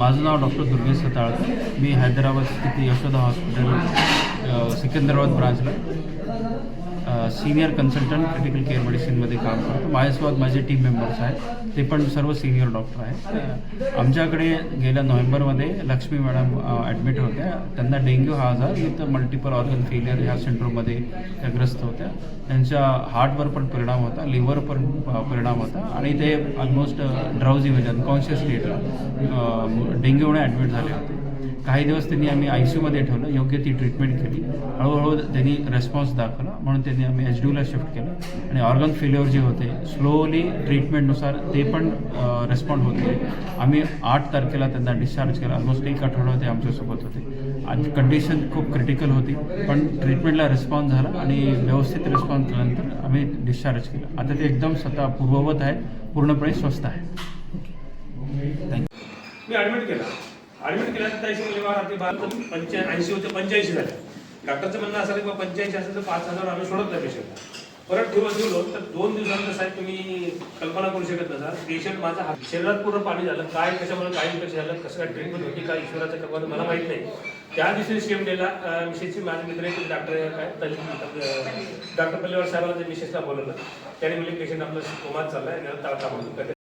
माझं नाव डॉक्टर दुर्गेश सताळकर मी हैदराबाद स्थित यशोदा हॉस्पिटल सिकंदराबाद ब्रांचला. सिनियर कन्सल्टंट क्रिटिकल केअर मेडिसिनमध्ये काम करतो. माझ्यासोबत माझे टीम मेंबर्स आहेत. ते पण सर्व सिनियर डॉक्टर आहेत. आमच्याकडे गेल्या नोव्हेंबरमध्ये लक्ष्मी मॅडम ॲडमिट होत्या. त्यांना डेंग्यू हा आजार विथ मल्टिपल ऑर्गन फेलियर ह्या सिंड्रोममध्ये त्या ग्रस्त होत्या. त्यांच्या हार्टवर पण परिणाम होता लिव्हर पण परिणाम होता. आणि ते ऑलमोस्ट ड्राउझी म्हणजे अनकॉन्शियस स्टेटला डेंग्यूमुळे ॲडमिट झाले होते. काही दिवस त्यांनी आम्ही आय सी यूमध्ये ठेवलं योग्य ती ट्रीटमेंट केली. हळूहळू त्यांनी रेस्पॉन्स दाखवला म्हणून त्यांनी आम्ही एच डीला शिफ्ट केलं. आणि ऑर्गन फेल्युअर जे होते स्लोली ट्रीटमेंटनुसार ते पण रेस्पॉन्ड होत होते आम्ही आठ तारखेला त्यांना डिस्चार्ज केला. ऑलमोस्ट एक आठवडा ते आमच्यासोबत होते. आणि कंडिशन खूप क्रिटिकल होती पण ट्रीटमेंटला रिस्पॉन्स झाला आणि व्यवस्थित रिस्पॉन्स केल्यानंतर आम्ही डिस्चार्ज केलं. आता ते एकदम स्वतः पूर्ववत आहे पूर्णपणे स्वस्त आहे. मी ॲडमिट केला. ॲडमिट केल्यानंतर त्याची मुलीवर रात्री पंच्या ऐंशी होते पंच्याऐंशी झाले. डॉक्टरचं म्हणणं असं की पंच्याऐंशी असेल तर पाच हजार आम्ही सोडत नाही पेशंटला. परत ठेवत ठेवलो तर दोन दिवसानंतर साहेब तुम्ही कल्पना करू शकत नसाल पेशंट माझा शरीरात पूर्ण पाणी झालं. काय कशामुळे काय इन्फेक्शन झालं कसं काय ट्रीटमेंट होती काय ईश्वराच्या कृपाने मला माहीत नाही. त्या दिवशी एम डेला मिसेसची माझे मित्र एक डॉक्टर काय डॉक्टर पल्लेवार साहेबांना मिसेसला बोलवलं. त्याने म्हणजे पेशंट आपलं कोमात चाललाय आणि म्हणून